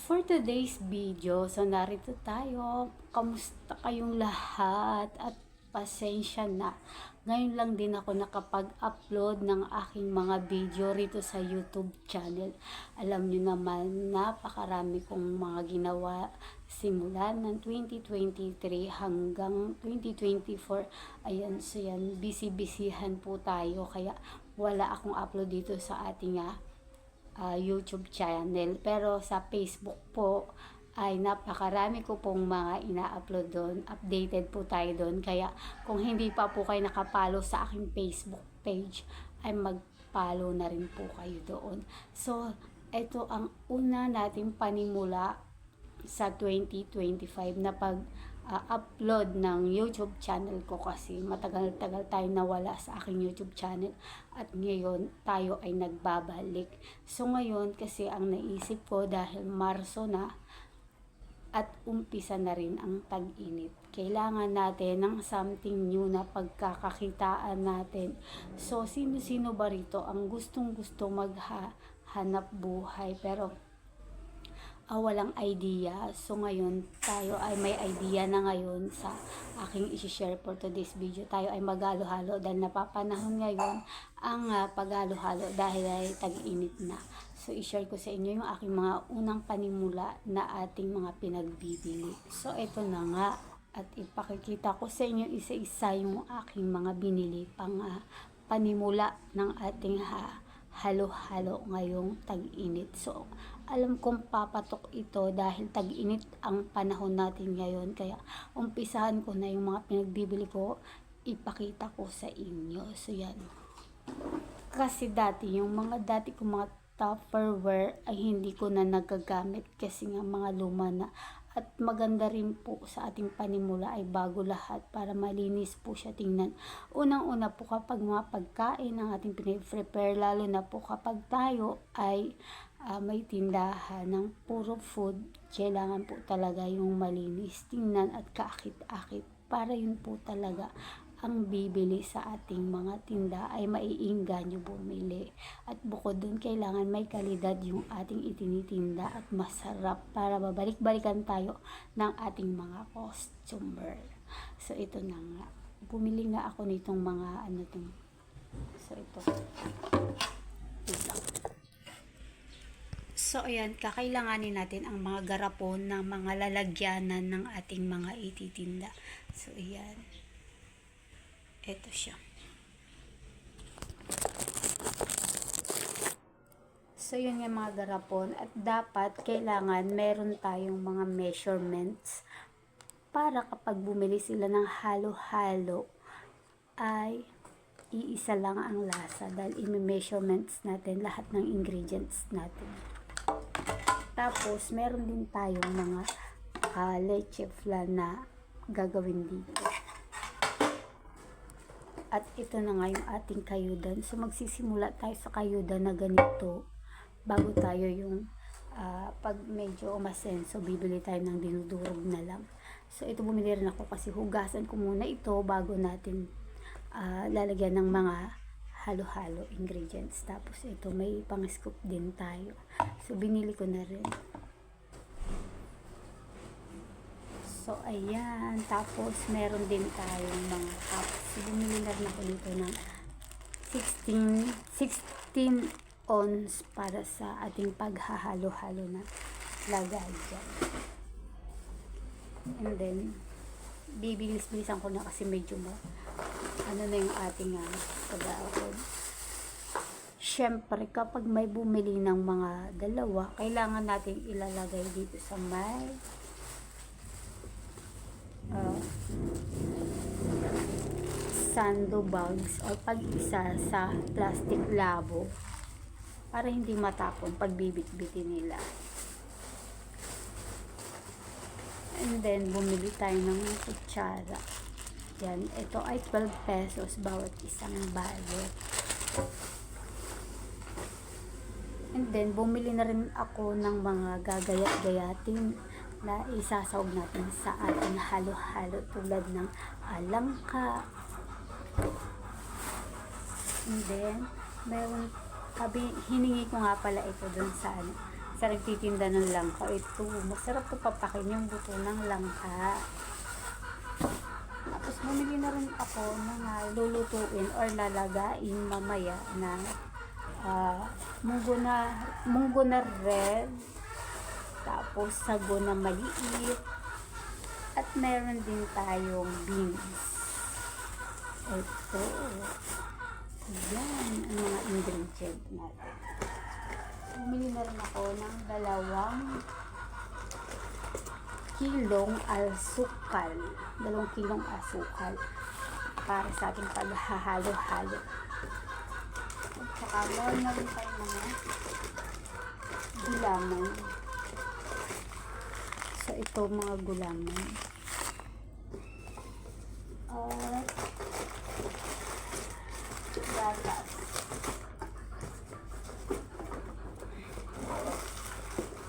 For today's video, so narito tayo. Kamusta kayong lahat? At pasensya na. Ngayon lang din ako nakapag-upload ng aking mga video rito sa YouTube channel. Alam nyo naman, napakarami kong mga ginawa simula ng 2023 hanggang 2024. Ayan, so yan, busy-busyhan po tayo. Kaya wala akong upload dito sa ating ah, ah, YouTube channel. Pero sa Facebook po ay napakarami ko pong mga ina-upload doon. Updated po tayo doon. Kaya kung hindi pa po kayo nakapalo sa aking Facebook page, ay mag-follow na rin po kayo doon. So, ito ang una nating panimula sa 2025 na pag ah, upload ng YouTube channel ko kasi matagal-tagal tayo nawala sa aking YouTube channel at ngayon tayo ay nagbabalik. So ngayon kasi ang naisip ko dahil Marso na at umpisa na rin ang tag-init. Kailangan natin ng something new na pagkakakitaan natin. So, sino-sino ba rito ang gustong-gusto maghanap buhay pero ah, walang idea. So, ngayon tayo ay may idea na ngayon sa aking isi-share for today's video. Tayo ay magalo-halo dahil napapanahon ngayon ang uh, paghalo-halo dahil ay tag-init na. So, i-share ko sa inyo yung aking mga unang panimula na ating mga pinagbibili. So, ito na nga. At ipakikita ko sa inyo isa-isa yung aking mga binili pang ah, panimula ng ating ha, halo-halo ngayong tag-init. So, alam kong papatok ito dahil tag-init ang panahon natin ngayon. Kaya, umpisahan ko na yung mga pinagbibili ko, ipakita ko sa inyo. So, yan. Kasi dati, yung mga dati kong mga Tupperware ay hindi ko na nagagamit kasi nga mga luma na. At maganda rin po sa ating panimula ay bago lahat para malinis po siya tingnan. Unang-una po kapag mga pagkain ang ating pinag-prepare, lalo na po kapag tayo ay uh, may tindahan ng puro food, kailangan po talaga yung malinis tingnan at kaakit-akit para yun po talaga ang bibili sa ating mga tinda ay maiinganyo bumili. At bukod dun, kailangan may kalidad yung ating itinitinda at masarap para babalik-balikan tayo ng ating mga customer. So, ito na nga. Bumili nga ako nitong mga ano to. So, ito. Ito. So, ayan, kakailanganin natin ang mga garapon ng mga lalagyanan ng ating mga ititinda. So, ayan. Ito siya. So, yun yung mga garapon. At dapat, kailangan meron tayong mga measurements para kapag bumili sila ng halo-halo, ay iisa lang ang lasa dahil imi-measurements natin lahat ng ingredients natin. Tapos, meron din tayong mga uh, leche flan na gagawin dito. At ito na nga yung ating kayudan. So magsisimula tayo sa kayudan na ganito bago tayo yung uh, pag medyo umasenso, bibili tayo ng dinudurog na lang. So ito bumili rin ako kasi hugasan ko muna ito bago natin uh, lalagyan ng mga halo-halo ingredients. Tapos ito may pang-scoop din tayo. So binili ko na rin. So, ayan. Tapos, meron din tayong mga cups. Bumili na rin ako dito ng 16, 16 ons para sa ating paghahalo-halo na lagay dyan. And then, bibilis-bilisan ko na kasi medyo ma, ano na yung ating uh, pag-aahod. Siyempre, kapag may bumili ng mga dalawa, kailangan natin ilalagay dito sa may uh, sandbags o pag-isa sa plastic labo para hindi matapon pag bibit-bitin nila. And then, bumili tayo ng kutsara. Yan, ito ay 12 pesos bawat isang balot. And then, bumili na rin ako ng mga gagayat-gayatin na isasawag natin sa ating halo-halo tulad ng alangka. And then, meron, sabi, hiningi ko nga pala ito dun sa, sa nagtitinda ng langka. Ito, masarap to papakin yung buto ng langka. Tapos bumili na rin ako ng lulutuin or lalagain mamaya na ah, munggo na munggo na red tapos sago na maliit at meron din tayong beans. Ito. Yan ang mga ingredient natin. Bumili na rin ako ng dalawang kilong asukal. Dalawang kilong asukal para sa ating paghahalo-halo. Saka meron na rin mga gulaman. So, ito mga gulaman. At gatas.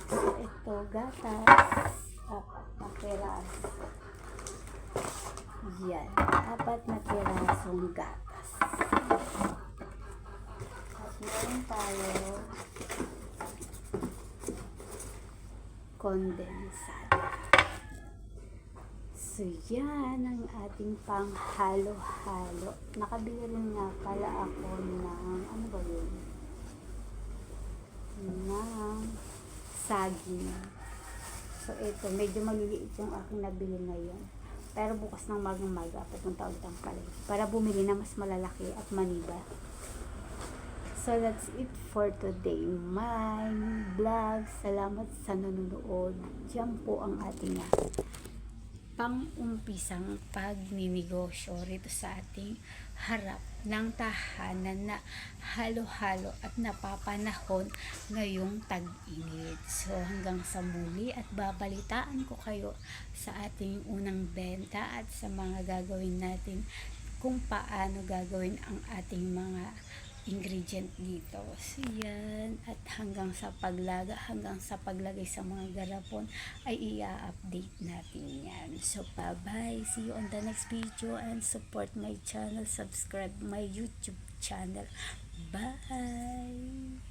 So, ito gatas. Apat na piraso. Yan. Apat na pirasong gatas. Meron tayo kondensado. So, yan ang ating panghalo-halo. Nakabili rin nga pala ako ng, ano ba yun? Ng saging. So, ito, medyo maliliit yung aking nabili ngayon. Pero bukas ng magang-maga, pupunta ulit ang palengke para bumili na mas malalaki at maniba. So that's it for today. My vlog. Salamat sa nanonood. Diyan po ang ating pang-umpisang pagninegosyo rito sa ating harap ng tahanan na halo-halo at napapanahon ngayong tag-init. So hanggang sa muli at babalitaan ko kayo sa ating unang benta at sa mga gagawin natin kung paano gagawin ang ating mga ingredient dito. So, yan. At hanggang sa paglaga, hanggang sa paglagay sa mga garapon, ay i-update natin yan. So, bye-bye. See you on the next video and support my channel. Subscribe my YouTube channel. Bye!